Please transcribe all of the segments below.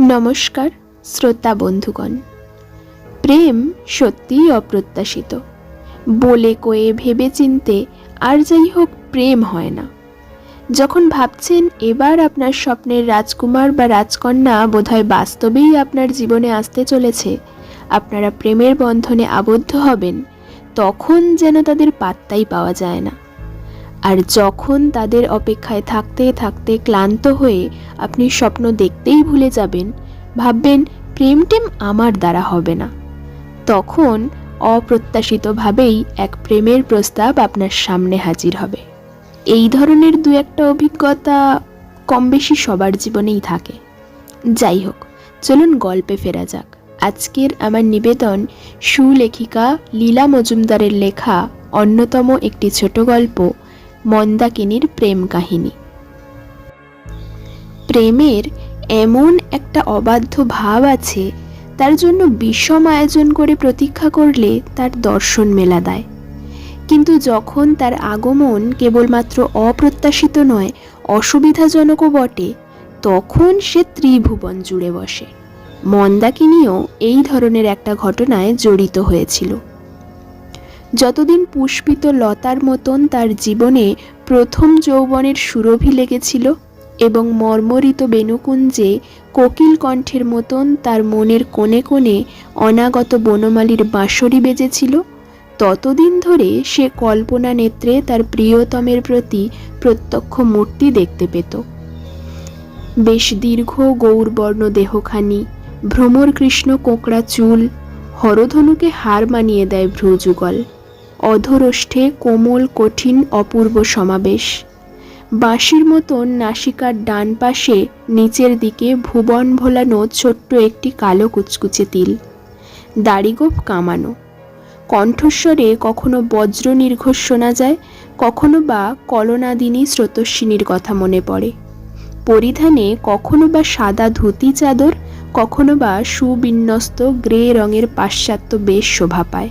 নমস্কার, শ্রোতা বন্ধুগণ। প্রেম সত্যিই অপ্রত্যাশিত। বলে কয়ে ভেবে চিনতে আর যাই হোক প্রেম হয় না। যখন ভাবছেন এবার আপনার স্বপ্নের রাজকুমার বা রাজকন্যা বোধহয় বাস্তবেই আপনার জীবনে আসতে চলেছে, আপনারা প্রেমের বন্ধনে আবদ্ধ হবেন, তখন যেন তাদের পাত্তাই পাওয়া যায় না। আর যখন তাদের অপেক্ষায় থাকতে থাকতে ক্লান্ত হয়ে আপনি স্বপ্ন দেখতেই ভুলে যাবেন, ভাববেন প্রেম টেম আমার দ্বারা হবে না। তখন অপ্রত্যাশিতভাবেই এক প্রেমের প্রস্তাব আপনার সামনে হাজির হবে। এই ধরনের দু একটা অভিজ্ঞতা কম বেশি সবার জীবনেই থাকে। যাই হোক, চলুন গল্পে ফেরা যাক। আজকের আমার নিবেদন সুলেখিকা লীলা মজুমদারের লেখা অন্যতম একটি ছোট গল্প মন্দাকিনীর প্রেম কাহিনী। প্রেমের এমন একটা অবাধ্য ভাব আছে, তার জন্য বিষম আয়োজন করে প্রতীক্ষা করলে তার দর্শন মেলা দেয়। কিন্তু যখন তার আগমন কেবলমাত্র অপ্রত্যাশিত নয় অসুবিধাজনকও বটে, তখন সে ত্রিভুবন জুড়ে বসে। মন্দাকিনীও এই ধরনের একটা ঘটনায় জড়িত হয়েছিল। যতদিন পুষ্পিত লতার মতন তার জীবনে প্রথম যৌবনের সুরভি লেগেছিল এবং মর্মরিত বেনুকুঞ্জে কোকিল কণ্ঠের মতন তার মনের কোণে কোণে অনাগত বনমালীর বাঁশরি বেজেছিল, ততদিন ধরে সে কল্পনা নেত্রে তার প্রিয়তমের প্রতি প্রত্যক্ষ মূর্তি দেখতে পেত। বেশ দীর্ঘ গৌরবর্ণ দেহখানি, ভ্রমর কৃষ্ণ কোঁকড়া চুল, হরধনুকে হার মানিয়ে দেয় ভ্রুযুগল। অধরষ্ঠে কোমল, কঠিন, অপূর্ব সমাবেশ। বাঁশির মতন নাসিকার ডান পাশে নিচের দিকে ভুবন ভোলানো ছোট্ট একটি কালো কুচকুচে তিল। দাড়িগোপ কামানো। কণ্ঠস্বরে কখনো বজ্র নির্ঘোষ শোনা যায়, কখনো বা কলনাদিনী স্রোতস্বিনীর কথা মনে পড়ে। পরিধানে কখনো বা সাদা ধুতি চাদর, কখনো বা সুবিন্যস্ত গ্রে রঙের পাশ্চাত্য বেশ শোভা পায়।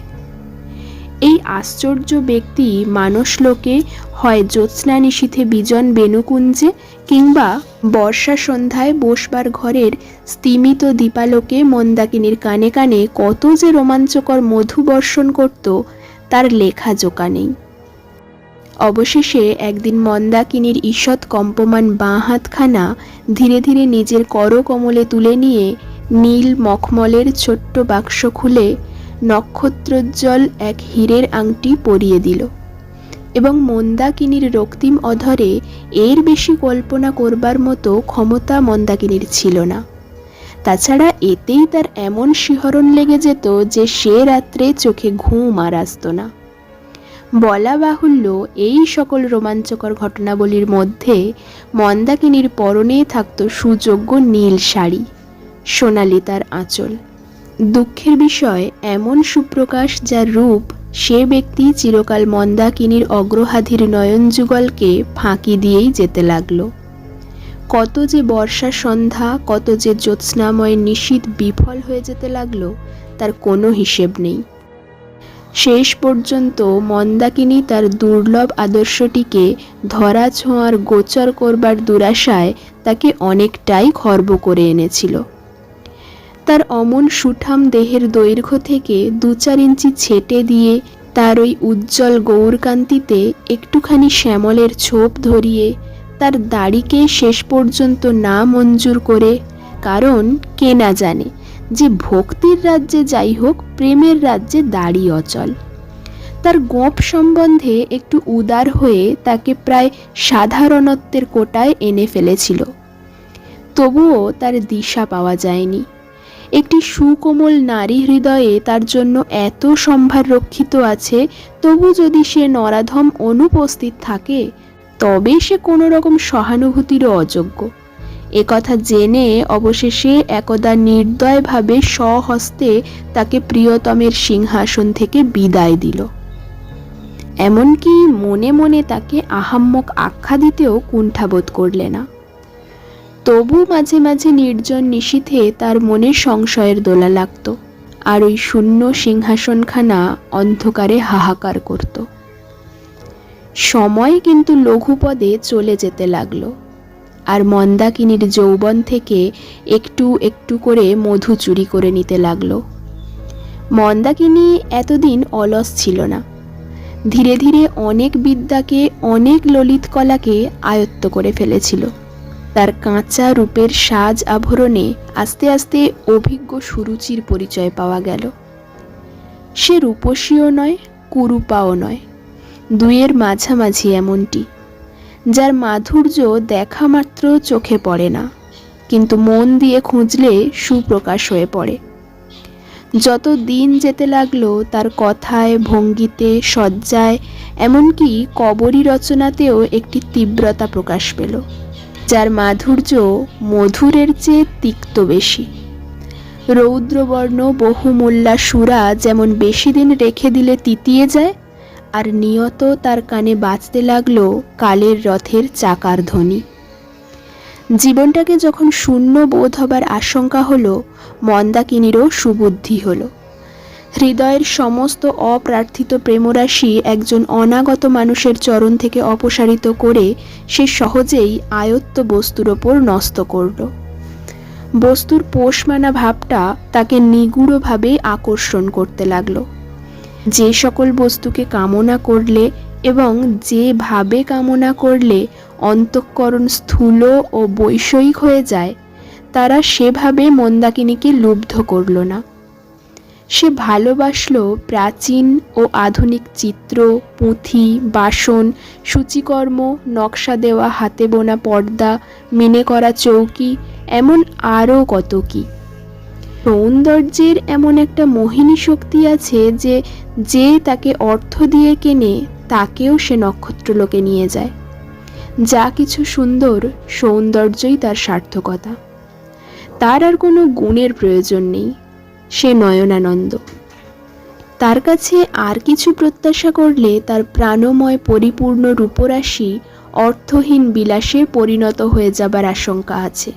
এই আশ্চর্য ব্যক্তি মানসলোকে হয় জ্যোৎস্না নিশীথে বিজন বেনুকুঞ্জে কিংবা বর্ষা সন্ধ্যায় বসবার ঘরের স্তিমিত দীপালোকে মন্দাকিনীর কানে কানে কত যে রোমাঞ্চকর মধু বর্ষণ করত, তার লেখা জোকা নেই। অবশেষে একদিন মন্দাকিনীর ঈষৎ কম্পমান বাঁ হাতখানা ধীরে ধীরে নিজের করকমলে তুলে নিয়ে নীল মখমলের ছোট্ট বাক্স খুলে নক্ষত্রোজ্জ্বল এক হীরের আংটি পরিয়ে দিল। এবং মন্দাকিনীর রক্তিম অধরে এর বেশি কল্পনা করবার মতো ক্ষমতা মন্দাকিনীর ছিল না। তাছাড়া এতেই তার এমন শিহরণ লেগে যেত যে সে রাত্রে চোখে ঘুম আর আসত না। বলা বাহুল্য এই সকল রোমাঞ্চকর ঘটনাবলীর মধ্যে মন্দাকিনীর পরনে থাকত সুযোগ্য নীল শাড়ি, সোনালি তার আঁচল। দুঃখের বিষয় এমন সুপ্রকাশ যার রূপ সে ব্যক্তি চিরকাল মন্দাকিনীর অগ্রহাধীর নয়নযুগলকে ফাঁকি দিয়েই যেতে লাগল। কত যে বর্ষা সন্ধ্যা, কত যে জ্যোৎস্নাময় নিশীত বিফল হয়ে যেতে লাগল, তার কোনো হিসেব নেই। শেষ পর্যন্ত মন্দাকিনী তার দুর্লভ আদর্শটিকে ধরা ছোঁয়ার গোচর করবার দুরাশায় তাকে অনেকটাই খর্ব করে এনেছিল। তার অমন সুঠাম দেহের দৈর্ঘ্য থেকে দু চার ইঞ্চি ছেটে দিয়ে তার ওই উজ্জ্বল গৌরকান্তিতে একটুখানি শ্যামলের ছোপ ধরিয়ে তার দাড়িকে শেষ পর্যন্ত না মঞ্জুর করে, কারণ কে না জানে যে ভক্তির রাজ্যে যাই হোক, প্রেমের রাজ্যে দাড়ি অচল। তার গোপ সম্বন্ধে একটু উদার হয়ে তাকে প্রায় সাধারণত্বের কোটায় এনে ফেলেছিল। তবুও তার দিশা পাওয়া যায়নি। একটি সুকোমল নারী হৃদয়ে তার জন্য এত সম্ভার রক্ষিত আছে, তবু যদি সে নরাধম অনুপস্থিত থাকে, তবে সে কোনো রকম সহানুভূতিরও অযোগ্য। একথা জেনে অবশেষে একদা নির্দয়ভাবে স্বহস্তে তাকে প্রিয়তমের সিংহাসন থেকে বিদায় দিল। এমনকি মনে মনে তাকে আহাম্মক আখ্যা দিতেও কুণ্ঠাবোধ করলে না। তবু মাঝে মাঝে নির্জন নিশীথে তার মনে সংশয়ের দোলা লাগত, আর ওই শূন্য সিংহাসনখানা অন্ধকারে হাহাকার করত। সময় কিন্তু লঘুপদে চলে যেতে লাগল, আর মন্দাকিনীর যৌবন থেকে একটু একটু করে মধু চুরি করে নিতে লাগল। মন্দাকিনী এতদিন অলস ছিল না। ধীরে ধীরে অনেক বিদ্যাকে, অনেক ললিত কলাকে আয়ত্ত করে ফেলেছিল। তার কাঁচা রূপের সাজ আভরণে আস্তে আস্তে অভিজ্ঞ সুরুচির পরিচয় পাওয়া গেল। সে রূপসীও নয়, কুরুপাও নয়। দুয়ের মাঝামাঝি এমনটি, যার মাধুর্য দেখা মাত্র চোখে পড়ে না, কিন্তু মন দিয়ে খুঁজলে সুপ্রকাশ হয়ে পড়ে। যত দিন যেতে লাগল, তার কথায়, ভঙ্গিতে সজ্জায় এমনকি কবরী রচনাতেও একটি তীব্রতা প্রকাশ পেল। যার মাধুর্য মধুরের চেয়ে তিক্ত বেশি। রৌদ্রবর্ণ বহুমূল্যা সুরা যেমন বেশি দিন রেখে দিলে তিতিয়ে যায়, আর নিয়ত তার কানে বাজতে লাগল কালের রথের চাকার ধ্বনি। জীবনটাকে যখন শূন্য বোধ হবার আশঙ্কা হলো, মন্দাকিনীরও সুবুদ্ধি হলো। হৃদয়ের সমস্ত অপ্রার্থিত প্রেমরাশি একজন অনাগত মানুষের চরণ থেকে অপসারিত করে সে সহজেই আয়ত্ত বস্তুর ওপর নষ্ট করল। বস্তুর পোষমানা ভাবটা তাকে নিগুড়ভাবে আকর্ষণ করতে লাগল। যে সকল বস্তুকে কামনা করলে এবং যেভাবে কামনা করলে অন্তঃকরণ স্থূল ও বৈষয়িক হয়ে যায়, তারা সেভাবে মন্দাকিনীকে লুব্ধ করল না। সে ভালোবাসল প্রাচীন ও আধুনিক চিত্র, পুঁথি, বাসন, সূচিকর্ম, নকশা দেওয়া, হাতে বোনা পর্দা, মিনে করা চৌকি, এমন আরও কত কী। সৌন্দর্যের এমন একটা মোহিনী শক্তি আছে যে যে তাকে অর্থ দিয়ে কেনে, তাকেও সে নক্ষত্রলোকে নিয়ে যায়। যা কিছু সুন্দর, সৌন্দর্যই তার সার্থকতা। তার আর কোনো গুণের প্রয়োজন নেই। সে নয়নানন্দ। তার কাছে আর কিছু প্রত্যাশা করলে তার প্রাণময় পরিপূর্ণ রূপরাশি অর্থহীন বিলাসে পরিণত হয়ে যাবার আশঙ্কা আছে।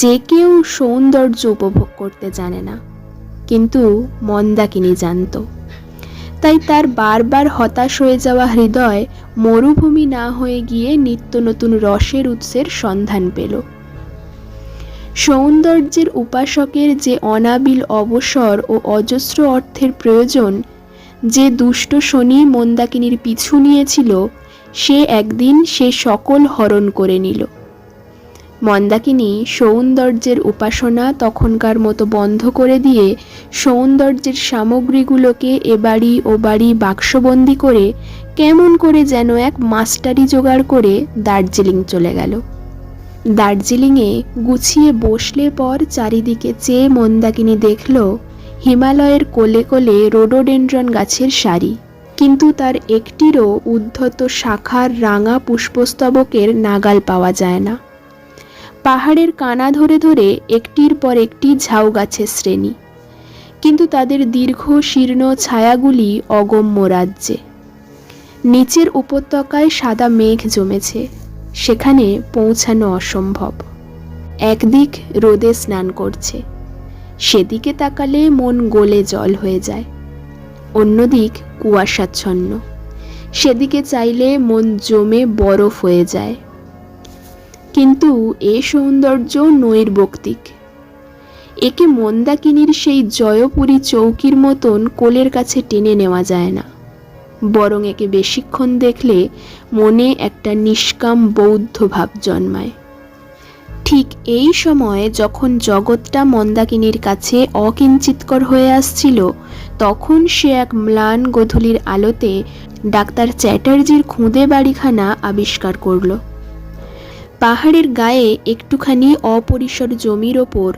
যে কেউ সৌন্দর্য উপভোগ করতে জানে না, কিন্তু মন্দাকিনী জানত। তাই তার বারবার হতাশ হয়ে যাওয়া হৃদয় মরুভূমি না হয়ে গিয়ে নিত্য নতুন রসের উৎসের সন্ধান পেল। সৌন্দর্যের উপাসকের যে অনাবিল অবসর ও অজস্র অর্থের প্রয়োজন, যে দুষ্ট শনি মন্দাকিনীর পিছু নিয়েছিল, সে একদিন সে সকল হরণ করে নিল। মন্দাকিনী সৌন্দর্যের উপাসনা তখনকার মতো বন্ধ করে দিয়ে সৌন্দর্যের সামগ্রীগুলোকে এ বাড়ি ও বাড়ি বাক্সবন্দি করে কেমন করে যেন এক মাস্টারি জোগাড় করে দার্জিলিং চলে গেল। দার্জিলিংয়ে গুছিয়ে বসলে পর চারিদিকে চেয়ে মন্দাকিনী দেখল, হিমালয়ের কোলে কোলে রোডোডেন্ড্রন গাছের সারি। কিন্তু তার একটিরও উদ্ধত শাখার রাঙা পুষ্পস্তবকের নাগাল পাওয়া যায় না। পাহাড়ের কানা ধরে ধরে একটির পর একটি ঝাউ গাছের শ্রেণি। কিন্তু তাদের দীর্ঘ শীর্ণ ছায়াগুলি অগম্য রাজ্যে। নিচের উপত্যকায় সাদা মেঘ জমেছে। সেখানে পৌঁছানো অসম্ভব। একদিক রোদে স্নান করছে। সেদিকে তাকালে মন গলে জল হয়ে যায়। অন্যদিক কুয়াশাচ্ছন্ন। সেদিকে চাইলে মন জমে বরফ হয়ে যায়। কিন্তু এ সৌন্দর্য নৈর্বক্তিক একে মন্দাকিনীর সেই জয়পুরী চৌকির মতন কোলের কাছে টেনে নেওয়া যায় না। বরং একে বেশিক্ষণ দেখলে মনে একটা নিষ্কাম বৌদ্ধ ভাব জন্মায়। ঠিক এই সময় যখন জগৎটা মন্দাকিনীর কাছে অকিঞ্চিতকর হয়ে আসছিল, তখন সে এক ম্লান গধূলির আলোতে ডাক্তার চ্যাটার্জির খুঁদে বাড়িখানা আবিষ্কার করল। পাহাড়ের গায়ে একটুখানি অপরিসর জমির ওপর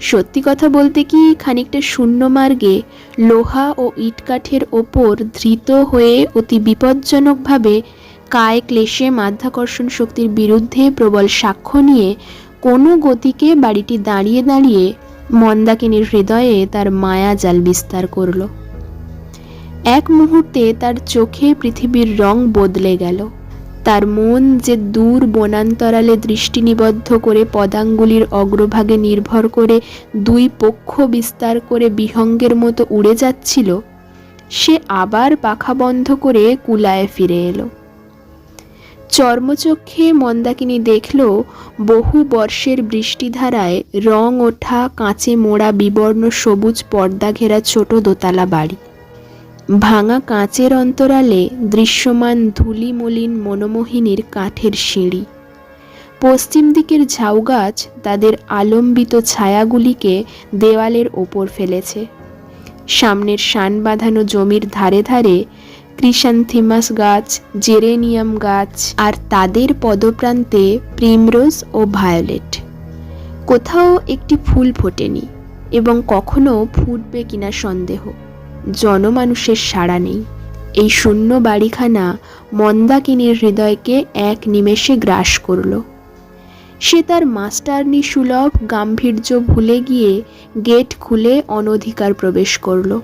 সত্যি কথা বলতে কি খানিকটা শূন্য মার্গে লোহা ও ইটকাঠের ওপর ধৃত হয়ে অতি বিপজ্জনকভাবে কায় ক্লেশে মাধ্যাকর্ষণ শক্তির বিরুদ্ধে প্রবল সাক্ষ্য নিয়ে কোনো গতিকে বাড়িটি দাঁড়িয়ে দাঁড়িয়ে মন্দাকিনীর হৃদয়ে তার মায়া জাল বিস্তার করল। এক মুহূর্তে তার চোখে পৃথিবীর রং বদলে গেল। তার মন যে দূর বনান্তরালে দৃষ্টি নিবদ্ধ করে পদাঙ্গুলির অগ্রভাগে নির্ভর করে দুই পক্ষ বিস্তার করে বিহঙ্গের মতো উড়ে যাচ্ছিল, সে আবার পাখা বন্ধ করে কুলায় ফিরে এলো। চর্মচক্ষে মন্দাকিনী দেখল, বহু বর্ষের বৃষ্টিধারায় রং ওঠা কাঁচে মোড়া বিবর্ণ সবুজ পর্দা ঘেরা ছোট দোতলা বাড়ি। ভাঙা কাঁচের অন্তরালে দৃশ্যমান ধূলিমলিন মনোমোহিনীর কাঠের সিঁড়ি। পশ্চিম দিকের ঝাউগাছ তাদের আলম্বিত ছায়াগুলিকে দেওয়ালের ওপর ফেলেছে। সামনের শান বাঁধানো জমির ধারে ধারে ক্রিসান্থিমাস গাছ, জেরেনিয়াম গাছ আর তাদের পদপ্রান্তে প্রিমরোজ ও ভায়োলেট। কোথাও একটি ফুল ফোটেনি এবং কখনো ফুটবে কিনা সন্দেহ। জনমানুষের সাড়া নেই। এই শূন্য বাড়িখানা মন্দাকিনীর হৃদয়কে এক নিমেষে গ্রাস করল। সে তার মাস্টারনি সুলভ গাম্ভীর্য ভুলে গিয়ে গেট খুলে অনধিকার প্রবেশ করল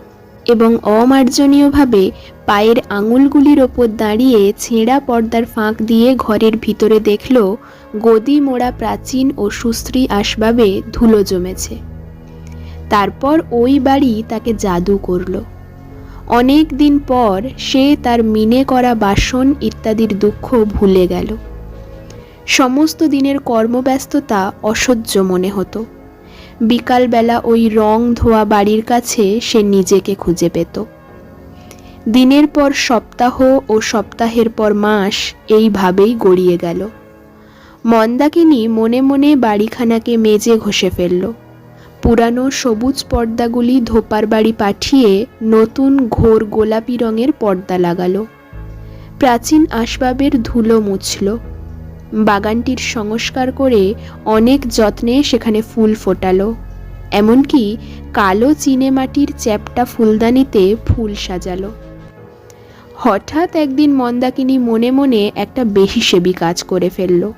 এবং অমার্জনীয়ভাবে পায়ের আঙুলগুলির ওপর দাঁড়িয়ে ছেঁড়া পর্দার ফাঁক দিয়ে ঘরের ভিতরে দেখল গদি মোড়া প্রাচীন ও সুশ্রী আসবাবে ধুলো জমেছে। তারপর ওই বাড়ি তাকে জাদু করল। অনেক দিন পর সে তার মিনে করা বাসন ইত্যাদির দুঃখ ভুলে গেল। সমস্ত দিনের কর্মব্যস্ততা অসহ্য মনে হতো। বিকালবেলা ওই রং ধোয়া বাড়ির কাছে সে নিজেকে খুঁজে পেত। দিনের পর সপ্তাহ ও সপ্তাহের পর মাস এইভাবেই গড়িয়ে গেল। মন্দাকিনী মনে মনে বাড়িখানাকে মেজে ঘষে ফেলল। পুরানো সবুজ পর্দাগুলি ধোপার বাড়ি পাঠিয়ে নতুন ঘোর গোলাপি রঙের পর্দা লাগালো। প্রাচীন আসবাবের ধুলো মুছল। বাগানটির সংস্কার করে অনেক যত্নে সেখানে ফুল ফোটালো। এমনকি কালো চিনে মাটির চ্যাপটা ফুলদানিতে ফুল সাজালো। হঠাৎ একদিন মন্দাকিনী মনে মনে একটা বেশি সেবি কাজ করে ফেলল।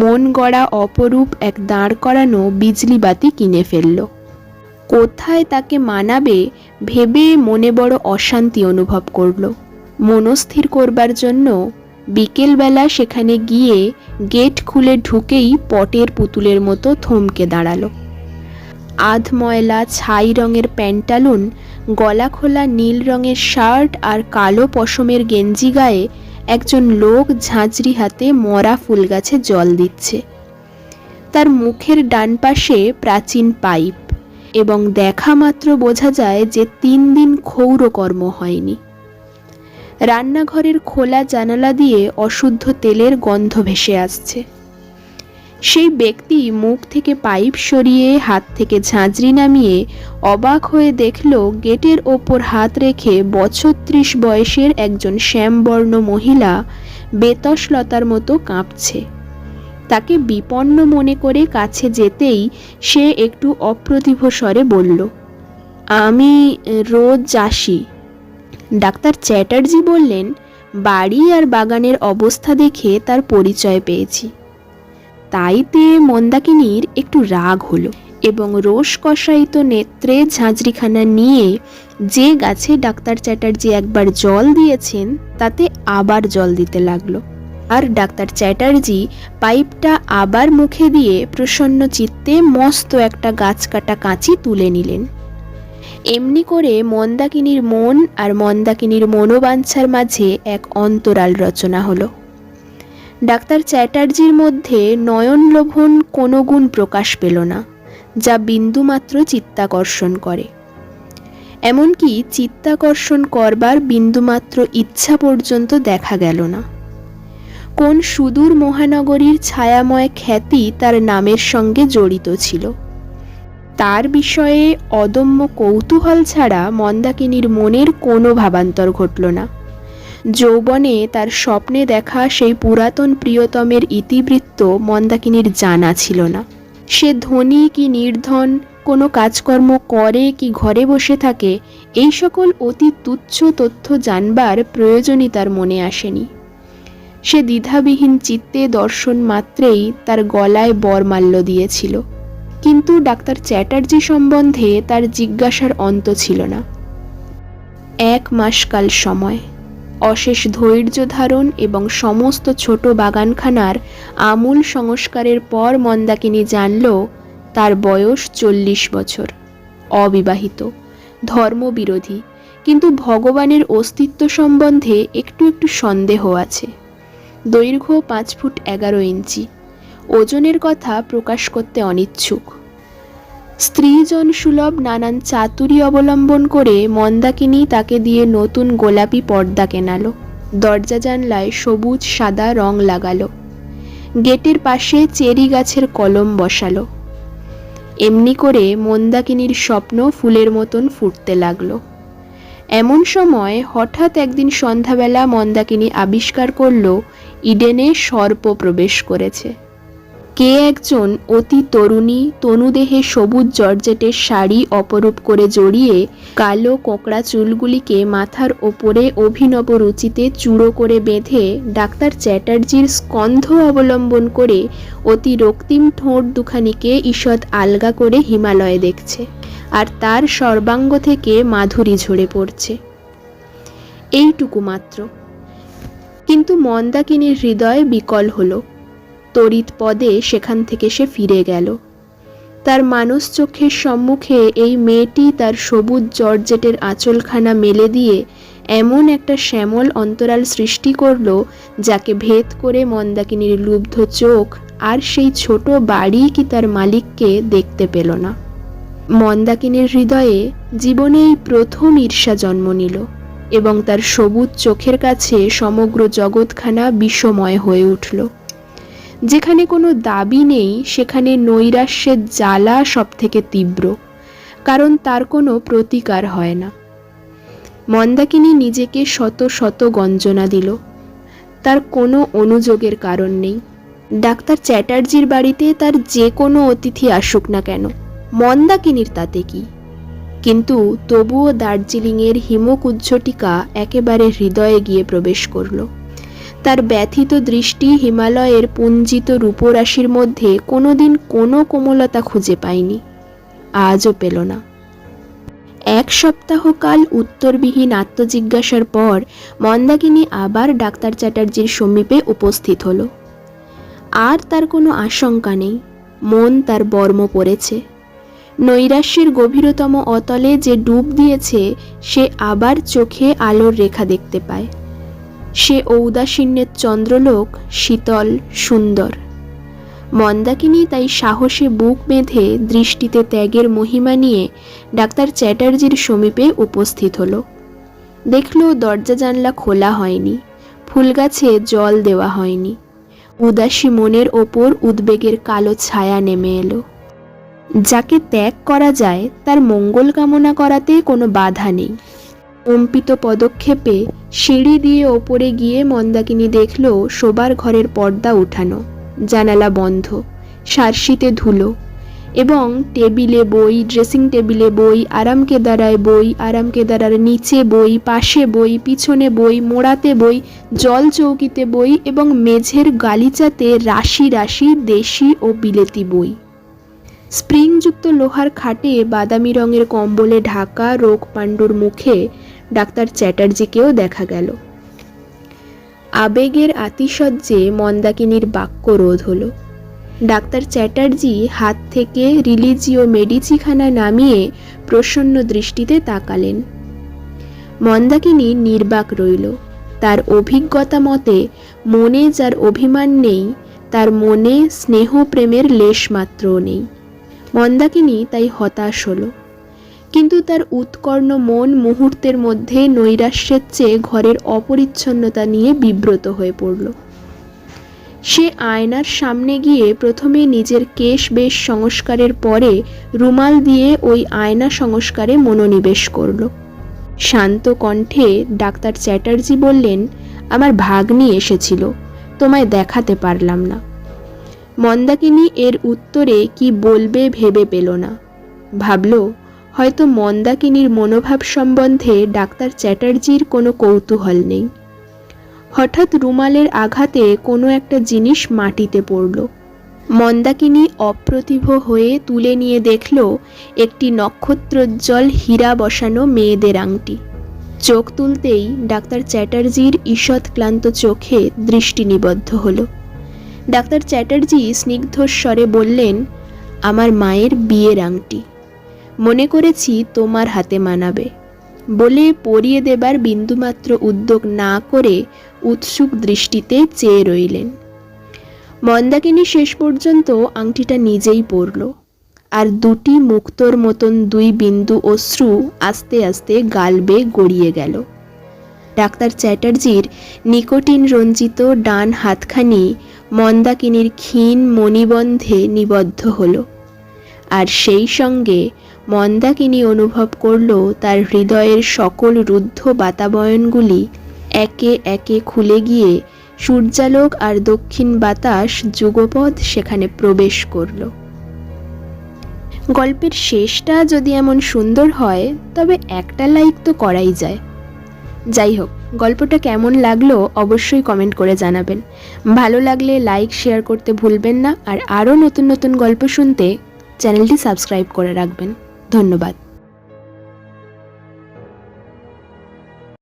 মন গড়া অপরূপ এক দাঁড় করানো বিজলি বাতি কিনে ফেলল। কোথায় তাকে মানাবে ভেবে মনে বড় অশান্তি অনুভব করল। মনস্থির করবার জন্য বিকেলবেলা সেখানে গিয়ে গেট খুলে ঢুকেই পটের পুতুলের মতো থমকে দাঁড়াল। আধ ময়লা ছাই রঙের প্যান্টালুন গলা খোলা নীল রঙের শার্ট আর কালো পশমের গেঞ্জি গায়ে একজন লোক ঝাঁঝরি হাতে মরা ফুল গাছে জল দিচ্ছে। তার মুখের ডান পাশে প্রাচীন পাইপ এবং দেখা মাত্র বোঝা যায় যে তিন দিন ক্ষৌরকর্ম হয়নি। রান্নাঘরের খোলা জানালা দিয়ে অশুদ্ধ তেলের গন্ধ ভেসে আসছে। সেই ব্যক্তি মুখ থেকে পাইপ সরিয়ে, হাত থেকে ঝাঁঝরি নামিয়ে অবাক হয়ে দেখল, গেটের ওপর হাত রেখে বছর ত্রিশ বয়সের একজন শ্যামবর্ণ মহিলা বেতসলতার মতো কাঁপছে। তাকে বিপন্ন মনে করে কাছে যেতেই সে একটু অপ্রতিভ স্বরে বলল, আমি রোজ আসি। ডাক্তার চ্যাটার্জি বললেন, বাড়ি আর বাগানের অবস্থা দেখে তার পরিচয় পেয়েছি। তাইতে মন্দাকিনীর একটু রাগ হলো এবং রোষ কষায়িত নেত্রে ঝাঁঝরিখানা নিয়ে যে গাছে ডাক্তার চ্যাটার্জি একবার জল দিয়েছেন, তাতে আবার জল দিতে লাগল। আর ডাক্তার চ্যাটার্জি পাইপটা আবার মুখে দিয়ে প্রসন্ন চিত্তে মস্ত একটা গাছ কাটা কাঁচি তুলে নিলেন। এমনি করে মন্দাকিনীর মন আর মন্দাকিনীর মনোবাঞ্ছার মাঝে এক অন্তরাল রচনা হলো। ডাক্তার চ্যাটার্জির মধ্যে নয়নলোভন কোনো গুণ প্রকাশ পেল না, যা বিন্দুমাত্র চিত্তাকর্ষণ করে। এমনকি চিত্তাকর্ষণ করবার বিন্দুমাত্র ইচ্ছা পর্যন্ত দেখা গেল না। কোন সুদূর মহানগরীর ছায়াময় খ্যাতি তার নামের সঙ্গে জড়িত ছিল। তার বিষয়ে অদম্য কৌতূহল ছাড়া মন্দাকিনীর মনের কোনো ভাবান্তর ঘটল না। যৌবনে তার স্বপ্নে দেখা সেই পুরাতন প্রিয়তমের ইতিবৃত্ত মন্দাকিনীর জানা ছিল না। সে ধনী কি নির্ধন, কোনো কাজকর্ম করে কি ঘরে বসে থাকে, এই সকল অতি তুচ্ছ তথ্য জানবার প্রয়োজনই তার মনে আসেনি। সে দ্বিধাবিহীন চিত্তে দর্শন মাত্রেই তার গলায় বরমাল্য দিয়েছিল। কিন্তু ডাক্তার চ্যাটার্জি সম্বন্ধে তার জিজ্ঞাসার অন্ত ছিল না। এক মাসকাল সময়। অশেষ ধৈর্য ধারণ এবং সমস্ত ছোট বাগানখানার আমূল সংস্কারের পর মন্দাকিনী জানল, তার বয়স চল্লিশ বছর। অবিবাহিত, ধর্মবিরোধী, কিন্তু ভগবানের অস্তিত্ব সম্বন্ধে একটু একটু সন্দেহ আছে। দৈর্ঘ্য পাঁচ ফুট এগারো ইঞ্চি, ওজনের কথা প্রকাশ করতে অনিচ্ছুক। স্ত্রীজন সুলভ নানান চাতুরি অবলম্বন করে মন্দাকিনী তাকে দিয়ে নতুন গোলাপি পর্দা কেনালো। দরজা জানলায় সবুজ সাদা রং লাগালো। গেটের পাশে চেরি গাছের কলম বসালো। এমনি করে মন্দাকিনীর স্বপ্ন ফুলের মতন ফুটতে লাগল। এমন সময় হঠাৎ একদিন সন্ধ্যাবেলা মন্দাকিনী আবিষ্কার করল, ইডেনে সর্প প্রবেশ করেছে। কে একজন অতি তরুণী, তনুদেহে সবুজ জর্জেটের শাড়ি অপরূপ করে জড়িয়ে কালো কোঁকড়া চুলগুলিকে মাথার ওপরে অভিনব রুচিতে চূড়ো করে বেঁধে ডাক্তার চ্যাটার্জির স্কন্ধ অবলম্বন করে অতি রক্তিম ঠোঁট দুখানিকে ঈষৎ আলগা করে হিমালয়ে দেখছে আর তার সর্বাঙ্গ থেকে মাধুরী ঝরে পড়ছে। এইটুকু মাত্র। কিন্তু মন্দাকিনীর হৃদয় বিকল হলো। তড়িৎ পদে সেখান থেকে সে ফিরে গেল। তার মানস চোখের সম্মুখে এই মেয়েটি তার সবুজ জর্জেটের আঁচলখানা মেলে দিয়ে এমন একটা শ্যামল অন্তরাল সৃষ্টি করল, যাকে ভেদ করে মন্দাকিনীর লুব্ধ চোখ আর সেই ছোট বাড়ি কি তার মালিককে দেখতে পেল না। মন্দাকিনীর হৃদয়ে জীবনে এই প্রথম ঈর্ষা জন্ম নিল এবং তার সবুজ চোখের কাছে সমগ্র জগৎখানা বিষময় হয়ে উঠল। যেখানে কোনো দাবি নেই, সেখানে নৈরাশ্যের জ্বালা সব থেকে তীব্র, কারণ তার কোনো প্রতিকার হয় না। মন্দাকিনী নিজেকে শত শত গঞ্জনা দিল। তার কোনো অনুযোগের কারণ নেই। ডাক্তার চ্যাটার্জির বাড়িতে তার যে কোনো অতিথি আসুক না কেন, মন্দাকিনীর তাতে কি? কিন্তু তবুও দার্জিলিংয়ের হিমকুজ্জটিকা একেবারে হৃদয়ে গিয়ে প্রবেশ করল। তার ব্যথিত দৃষ্টি হিমালয়ের পুঞ্জিত রূপরাশির মধ্যে কোনোদিন কোনো কোমলতা খুঁজে পায়নি। আজও পেল না। এক সপ্তাহকাল উত্তরবিহীন আত্মজিজ্ঞাসার পর মন্দাকিনী আবার ডাক্তার চ্যাটার্জির সমীপে উপস্থিত হল। আর তার কোনো আশঙ্কা নেই। মন তার বর্ম পড়েছে। নৈরাশ্যের গভীরতম অতলে যে ডুব দিয়েছে, সে আবার চোখে আলোর রেখা দেখতে পায়। সে ঔদাসীন্যের চন্দ্রলোক শীতল, সুন্দর। মন্দাকিনী তাই সাহসে বুক বেঁধে দৃষ্টিতে ত্যাগের মহিমা নিয়ে ডাক্তার চ্যাটার্জির সমীপে উপস্থিত হলো। দেখল দরজা জানলা খোলা হয়নি ফুলগাছে জল দেওয়া হয়নি। উদাসী মনের ওপর উদ্বেগের কালো ছায়া নেমে এলো। যাকে ত্যাগ করা যায়, তার মঙ্গল কামনা করাতে কোনো বাধা নেই। কম্পিত পদক্ষেপে সিঁড়ি দিয়ে ওপরে গিয়ে মন্দাকিনী দেখল শোবার ঘরের পর্দা উঠানো, জানালা বন্ধ, সারশিতে ধুলো এবং টেবিলে বই, ড্রেসিং টেবিলে বই আরাম কেদারায় বই আরাম কেদারার নিচে বই, পাশে বই, পিছনে বই, মোড়াতে বই জল চৌকিতে বই এবং মেঝের গালিচাতে রাশি রাশি দেশি ও বিলেতি বই। স্প্রিংযুক্ত লোহার খাটে বাদামি রঙের কম্বলে ঢাকা রোগ পাণ্ডুর মুখে ডাক্তার চ্যাটার্জিকেও দেখা গেল। আবেগের আতিশয্যে মন্দাকিনীর বাক্য রোধ হলো। ডাক্তার চ্যাটার্জি হাত থেকে রিলিজিও মেডিচিখানা নামিয়ে প্রসন্ন দৃষ্টিতে তাকালেন। মন্দাকিনী নির্বাক রইল। তার অভিজ্ঞতা মতে, মনে যার অভিমান নেই, তার মনে স্নেহ প্রেমের লেশ মাত্রও নেই। মন্দাকিনী তাই হতাশ হলো। কিন্তু তার উৎকর্ণ মন মুহূর্তের মধ্যে নৈরাশ্যের চেয়ে ঘরের অপরিচ্ছন্নতা নিয়ে বিব্রত হয়ে পড়ল। সে আয়নার সামনে গিয়ে প্রথমে নিজের কেশ বেশ সংস্কারের পরে রুমাল দিয়ে ওই আয়না সংস্কারে মনোনিবেশ করল। শান্ত কণ্ঠে ডাক্তার চ্যাটার্জি বললেন, আমার ভাগ্নি এসেছিল, তোমায় দেখাতে পারলাম না। মন্দাকিনী এর উত্তরে কি বলবে ভেবে পেল না। ভাবল হয়তো মন্দাকিনীর মনোভাব সম্বন্ধে ডাক্তার চ্যাটার্জির কোনো কৌতূহল নেই। হঠাৎ রুমালের আঘাতে কোনো একটা জিনিস মাটিতে পড়ল। মন্দাকিনী অপ্রতিভ হয়ে তুলে নিয়ে দেখল একটি নক্ষত্রোজ্জ্বল হীরা বসানো মেয়েদের আংটি। চোখ তুলতেই ডাক্তার চ্যাটার্জির ঈষৎ ক্লান্ত চোখে দৃষ্টি নিবদ্ধ হল। ডাক্তার চ্যাটার্জি স্নিগ্ধস্বরে বললেন, আমার মায়ের বিয়ের আংটি। মনে করেছি তোমার হাতে মানাবে। বলে পরিয়ে দেবার বিন্দুমাত্র উদ্যোগ না করে উৎসুক দৃষ্টিতে চেয়ে রইলেন। মন্দাকিনী শেষ পর্যন্ত আংটিটা নিজেই পরল। আর দুটি মুক্তোর মতন দুই বিন্দু অশ্রু আস্তে আস্তে গাল বেয়ে গড়িয়ে গেল। ডাক্তার চ্যাটার্জির নিকোটিন রঞ্জিত ডান হাতখানি মন্দাকিনীর ক্ষীণ মণিবন্ধে নিবদ্ধ হলো। আর সেই সঙ্গে মন্দাকিনী অনুভব করল তার হৃদয়ের সকল রুদ্ধ বাতাবয়নগুলি একে একে খুলে গিয়ে সূর্যালোক আর দক্ষিণ বাতাস যুগপদ সেখানে প্রবেশ করল। গল্পের শেষটা যদি এমন সুন্দর হয়, তবে একটা লাইক তো করাই যায়। যাই হোক, গল্পটা কেমন লাগল অবশ্যই কমেন্ট করে জানাবেন। ভালো লাগলে লাইক শেয়ার করতে ভুলবেন না, আর আরও নতুন নতুন গল্প শুনতে চ্যানেলটি সাবস্ক্রাইব করে রাখবেন। ধন্যবাদ।